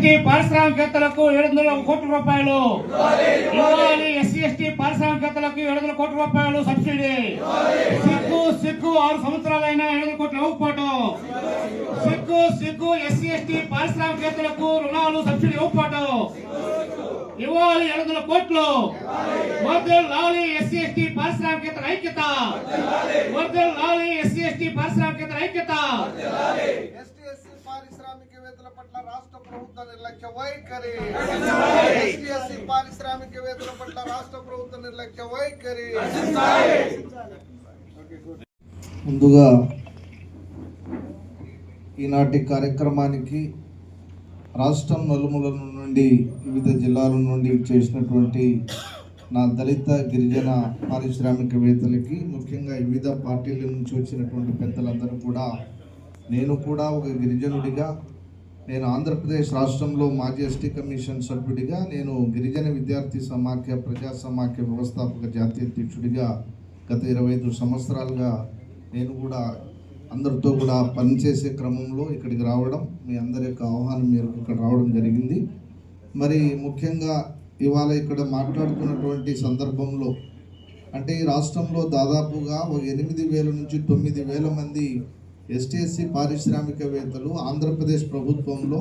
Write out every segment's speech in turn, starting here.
ST పారిశ్రామికవేత్తలకు ఏడు వందల కోట్ల రూపాయలు. ఇవ్వాలి ఎస్సీ ఎస్టీ పారిశ్రామికవేత్తలకు ఏడు వందల కోట్ల రూపాయలు సబ్సిడీ. సిగ్గు సిగ్గు ఆరు సంవత్సరాలైనా ఏడు వందల కోట్లు ఇవ్వకపోవటం. సిగ్గు సిగ్గు ఎస్సీ ఎస్టీ పారిశ్రామికవేత్తలకు రుణాలు సబ్సిడీ ఇవ్వకపోవటం. ఇవ్వాలి ఏడు వందల కోట్లు. వర్దల్ రావాలి ఎస్సీ ఎస్టీ పారిశ్రామికవేత్తల ఐక్యత. వర్దల్ లాలి ఎస్సీ ఎస్టీ పారిశ్రామికవేత్తల ఐక్యత ఎస్టీ ఎస్సీ పారిశ్రామికవేత్తల పట్ల రాష్ట్ర ప్రభుత్వ నిర్లక్ష్య వైఖరి. ఎస్సీ పారిశ్రామికవేత్తల పట్ల రాష్ట్ర ప్రభుత్వ నిర్లక్ష్య వైఖరి. ముందుగా ఈనాటి కార్యక్రమానికి రాష్ట్రం నలుమూలల నుండి వివిధ జిల్లాల నుండి చేసినటువంటి నా దళిత గిరిజన పారిశ్రామికవేత్తలకి ముఖ్యంగా వివిధ పార్టీల నుంచి వచ్చినటువంటి పెద్దలందరూ కూడా నేను కూడా ఒక గిరిజనుడిగా నేను ఆంధ్రప్రదేశ్ రాష్ట్రంలో మాజీ ఎస్టీ కమిషన్ సభ్యుడిగా నేను గిరిజన విద్యార్థి సమాఖ్య ప్రజా సమాఖ్య వ్యవస్థాపక జాతీయ అధ్యక్షుడిగా గత ఇరవై ఐదు సంవత్సరాలుగా నేను కూడా అందరితో కూడా పనిచేసే క్రమంలో ఇక్కడికి రావడం మీ అందరి యొక్క ఆహ్వానం మేరకు ఇక్కడ రావడం జరిగింది. మరి ముఖ్యంగా ఇవాళ ఇక్కడ మాట్లాడుతున్నటువంటి సందర్భంలో అంటే ఈ రాష్ట్రంలో దాదాపుగా ఒక ఎనిమిది వేల నుంచి తొమ్మిది వేల మంది ఎస్టీఎస్సీ పారిశ్రామికవేత్తలు ఆంధ్రప్రదేశ్ ప్రభుత్వంలో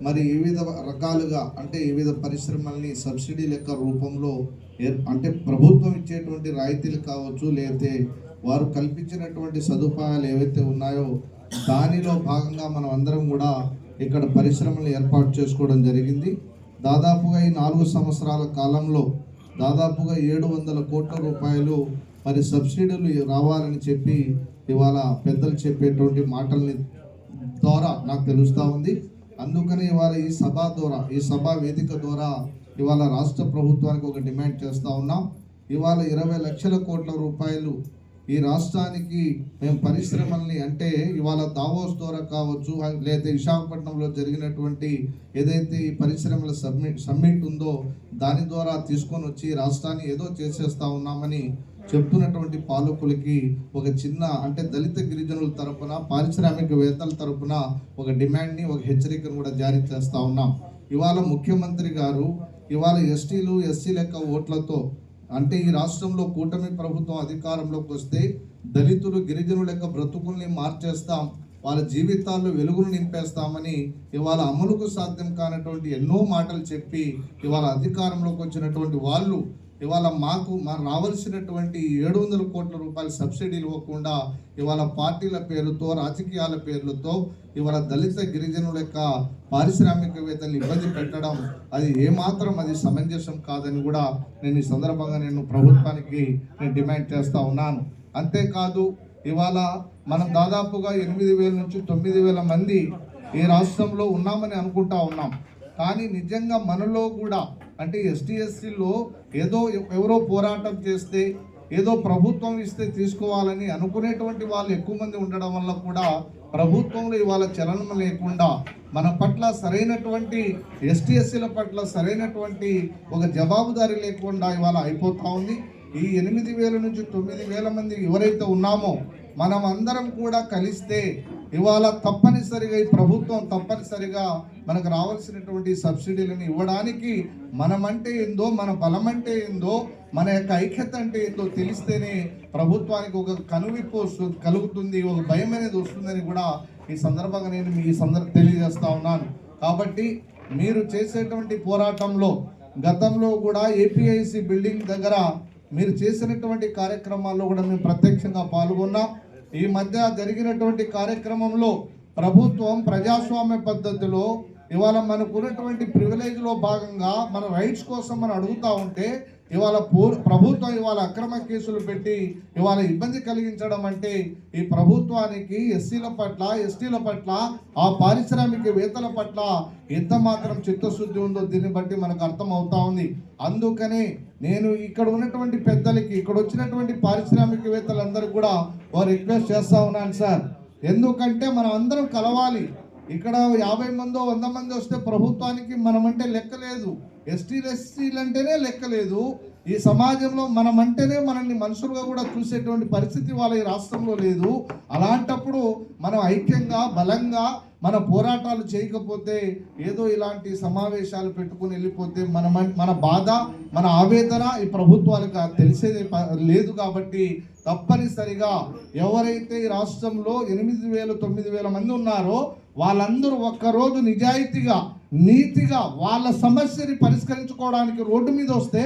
మరి వివిధ రకాలుగా అంటే వివిధ పరిశ్రమల్ని సబ్సిడీ లెక్క రూపంలో ఏర్- అంటే ప్రభుత్వం ఇచ్చేటువంటి రాయితీలు కావచ్చు లేకపోతే వారు కల్పించినటువంటి సదుపాయాలు ఏవైతే ఉన్నాయో దానిలో భాగంగా మనం అందరం కూడా ఇక్కడ పరిశ్రమలు ఏర్పాటు చేసుకోవడం జరిగింది. దాదాపుగా ఈ నాలుగు సంవత్సరాల కాలంలో దాదాపుగా ఏడు వందల కోట్ల రూపాయలు మరి సబ్సిడీలు రావాలని చెప్పి ఇవాళ పెద్దలు చెప్పేటువంటి మాటల్ని ద్వారా నాకు తెలుస్తూ ఉంది. అందుకని ఇవాళ ఈ సభ ద్వారా ఈ సభ వేదిక ద్వారా ఇవాళ రాష్ట్ర ప్రభుత్వానికి ఒక డిమాండ్ చేస్తూ ఉన్నాం. ఇవాళ ఇరవై లక్షల కోట్ల రూపాయలు ఈ రాష్ట్రానికి మేము పరిశ్రమల్ని అంటే ఇవాళ దావోస్ ద్వారా కావచ్చు లేదా విశాఖపట్నంలో జరిగినటువంటి ఏదైతే ఈ పరిశ్రమల సమ్మిట్ సమ్మిట్ ఉందో దాని ద్వారా తీసుకొని వచ్చి రాష్ట్రాన్ని ఏదో చేసేస్తా ఉన్నామని చెప్తున్నటువంటి పాలకులకి ఒక చిన్న అంటే దళిత గిరిజనుల తరపున పారిశ్రామికవేత్తల తరపున ఒక డిమాండ్ని ఒక హెచ్చరికను కూడా జారీ చేస్తా ఉన్నాం. ఇవాళ ముఖ్యమంత్రి గారు ఇవాళ ఎస్టీలు ఎస్సీ లెక్క ఓట్లతో అంటే ఈ రాష్ట్రంలో కూటమి ప్రభుత్వం అధికారంలోకి వస్తే దళితులు గిరిజనుల యొక్క బ్రతుకుల్ని మార్చేస్తాం వాళ్ళ జీవితాల్లో వెలుగును నింపేస్తామని ఇవాళ అమలుకు సాధ్యం కానటువంటి ఎన్నో మాటలు చెప్పి ఇవాళ అధికారంలోకి వచ్చినటువంటి వాళ్ళు ఇవాళ మాకు మా రావాల్సినటువంటి ఏడు వందల కోట్ల రూపాయల సబ్సిడీలు ఇవ్వకుండా ఇవాళ పార్టీల పేరుతో రాజకీయాల పేర్లతో ఇవాళ దళిత గిరిజనుల యొక్క పారిశ్రామికవేత్తలు ఇబ్బంది పెట్టడం అది ఏమాత్రం అది సమంజసం కాదని కూడా నేను ఈ సందర్భంగా నేను ప్రభుత్వానికి నేను డిమాండ్ చేస్తూ ఉన్నాను. అంతేకాదు ఇవాళ మనం దాదాపుగా ఎనిమిది వేల నుంచి తొమ్మిది వేల మంది ఈ రాష్ట్రంలో ఉన్నామని అనుకుంటా ఉన్నాం. కానీ నిజంగా మనలో కూడా అంటే ఎస్టీ ఎస్సీలో ఏదో ఎవరో పోరాటం చేస్తే ఏదో ప్రభుత్వం ఇస్తే తీసుకోవాలని అనుకునేటువంటి వాళ్ళు ఎక్కువ మంది ఉండడం వల్ల కూడా ప్రభుత్వంలో ఇవాళ చలనం లేకుండా మన పట్ల సరైనటువంటి ఎస్టీఎస్సీల పట్ల సరైనటువంటి ఒక జవాబుదారీ లేకుండా ఇవాళ అయిపోతా ఉంది. ఈ ఎనిమిది వేల నుంచి తొమ్మిది వేల మంది ఎవరైతే ఉన్నామో మనం అందరం కూడా కలిస్తే ఇవాళ తప్పనిసరిగా ఈ ప్రభుత్వం తప్పనిసరిగా మనకు రావాల్సినటువంటి సబ్సిడీలను ఇవ్వడానికి మనమంటే ఏందో మన బలం అంటే ఏందో మన యొక్క ఐక్యత అంటే ఏందో తెలిస్తేనే ప్రభుత్వానికి ఒక కనువిప్పు కలుగుతుంది ఒక భయం అనేది వస్తుందని కూడా ఈ సందర్భంగా నేను మీ సందర్భ తెలియజేస్తా ఉన్నాను. కాబట్టి మీరు చేసేటువంటి పోరాటంలో గతంలో కూడా ఏపీఐసి బిల్డింగ్ దగ్గర మీరు చేసినటువంటి కార్యక్రమాల్లో కూడా మేము ప్రత్యక్షంగా పాల్గొన్నాం. ఈ మధ్య జరిగినటువంటి కార్యక్రమంలో ప్రభుత్వం ప్రజాస్వామ్య పద్ధతిలో ఇవాళ మనకు ఉన్నటువంటి ప్రివిలేజ్లో భాగంగా మన రైట్స్ కోసం మనం అడుగుతా ఉంటే ఇవాళ పూ- ప్రభుత్వం ఇవాళ అక్రమ కేసులు పెట్టి ఇవాళ ఇబ్బంది కలిగించడం అంటే ఈ ప్రభుత్వానికి ఎస్సీల పట్ల ఎస్టీల పట్ల ఆ పారిశ్రామికవేత్తల పట్ల ఎంత మాత్రం చిత్తశుద్ధి ఉందో దీన్ని బట్టి మనకు అర్థం అవుతా ఉంది. అందుకనే నేను ఇక్కడ ఉన్నటువంటి పెద్దలకి ఇక్కడ వచ్చినటువంటి పారిశ్రామికవేత్తలందరూ కూడా వారు రిక్వెస్ట్ చేస్తా ఉన్నాను సార్. ఎందుకంటే మనం అందరం కలవాలి. ఇక్కడ యాభై మందో వంద మంది వస్తే ప్రభుత్వానికి మనమంటే లెక్క లేదు. ఎస్టీ ఎస్సీలు అంటేనే లెక్క లేదు. ఈ సమాజంలో మనమంటేనే మనల్ని మనుషులుగా కూడా చూసేటువంటి పరిస్థితి వాళ్ళ ఈ రాష్ట్రంలో లేదు. అలాంటప్పుడు మనం ఐక్యంగా బలంగా మన పోరాటాలు చేయకపోతే ఏదో ఇలాంటి సమావేశాలు పెట్టుకుని వెళ్ళిపోతే మన మన- బాధ మన ఆవేదన ఈ ప్రభుత్వాలకు తెలిసేది లేదు కాబట్టి తప్పనిసరిగా ఎవరైతే ఈ రాష్ట్రంలో ఎనిమిది వేలు తొమ్మిది వేల మంది ఉన్నారో వాళ్ళందరూ ఒక్కరోజు నిజాయితీగా నీతిగా వాళ్ళ సమస్యని పరిష్కరించుకోవడానికి రోడ్డు మీద వస్తే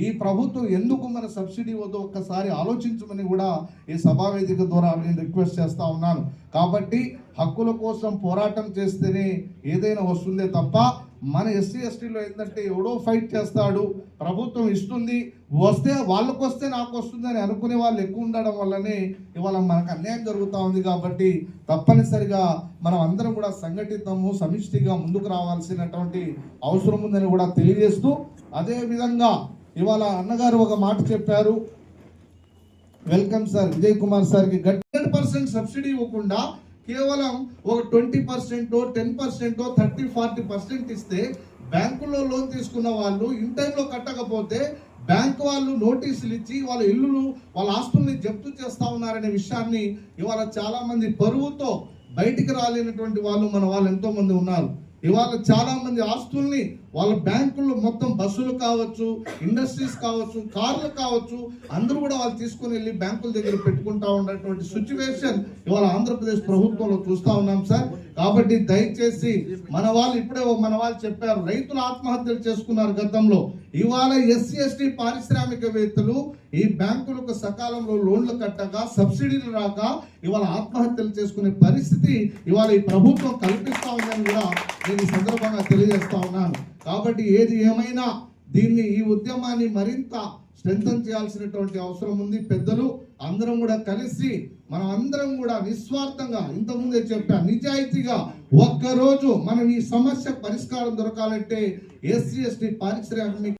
ఈ ప్రభుత్వం ఎందుకు మన సబ్సిడీ వద్దు ఒక్కసారి ఆలోచించమని కూడా ఈ సభావేదిక ద్వారా నేను రిక్వెస్ట్ చేస్తూ ఉన్నాను. కాబట్టి హక్కుల కోసం పోరాటం చేస్తేనే ఏదైనా వస్తుందే తప్ప మన ఎస్సీ ఎస్టీలో ఏంటంటే ఎవడో ఫైట్ చేస్తాడు ప్రభుత్వం ఇస్తుంది వస్తే వాళ్ళకు వస్తే నాకు వస్తుంది అని అనుకునే వాళ్ళు ఎక్కువ ఉండడం వల్లనే ఇవాళ మనకు అన్యాయం జరుగుతూ ఉంది కాబట్టి తప్పనిసరిగా మనం అందరం కూడా సంఘటితము సమిష్టిగా ముందుకు రావాల్సినటువంటి అవసరం ఉందని కూడా తెలియజేస్తూ అదేవిధంగా ఇవాళ అన్నగారు ఒక మాట చెప్పారు. వెల్కమ్ సార్ విజయ్ కుమార్ సార్కి హండ్రెడ్ పర్సెంట్ సబ్సిడీ ఇవ్వకుండా కేవలం ఒక twenty percent ten percent thirty forty percent ఇస్తే బ్యాంకులో లోన్ తీసుకున్న వాళ్ళు ఇన్ టైంలో కట్టకపోతే బ్యాంక్ వాళ్ళు నోటీసులు ఇచ్చి వాళ్ళ ఇల్లులు వాళ్ళ ఆస్తుల్ని జప్తు చేస్తా ఉన్నారనే విషయాన్ని ఇవాళ చాలా మంది పరువుతో బయటికి రాలేనటువంటి వాళ్ళు మన వాళ్ళు ఎంతో మంది ఉన్నారు. ఇవాళ చాలామంది ఆస్తుల్ని వాళ్ళ బ్యాంకుల్లో మొత్తం బస్సులు కావచ్చు ఇండస్ట్రీస్ కావచ్చు కార్లు కావచ్చు అందరూ కూడా వాళ్ళు తీసుకుని వెళ్ళి బ్యాంకుల దగ్గర పెట్టుకుంటా ఉన్నటువంటి సిచ్యువేషన్ ఇవాళ ఆంధ్రప్రదేశ్ ప్రభుత్వంలో చూస్తూ ఉన్నాం సార్. కాబట్టి దయచేసి మన వాళ్ళు ఇప్పుడే మన వాళ్ళు చెప్పారు రైతులు ఆత్మహత్యలు చేసుకున్నారు గతంలో. ఇవాళ ఎస్సీ ఎస్టీ పారిశ్రామికవేత్తలు ఈ బ్యాంకులకు సకాలంలో లోన్లు కట్టక సబ్సిడీలు రాక ఇవాళ ఆత్మహత్యలు చేసుకునే పరిస్థితి ఇవాళ ఈ ప్రభుత్వం కల్పిస్తా ఉందని కూడా నేను ఈ సందర్భంగా తెలియజేస్తా ఉన్నాను. కాబట్టి ఏది ఏమైనా దీన్ని ఈ ఉద్యమాన్ని మరింత స్ట్రెంథన్ చేయాల్సినటువంటి అవసరం ఉంది. పెద్దలు అందరం కూడా కలిసి మనం అందరం కూడా నిస్వార్థంగా ఇంతకుముందే చెప్పా నిజాయితీగా ఒక్కరోజు మనం ఈ సమస్య పరిష్కారం దొరకాలంటే ఎస్సీ ఎస్టీ పారిశ్రామిక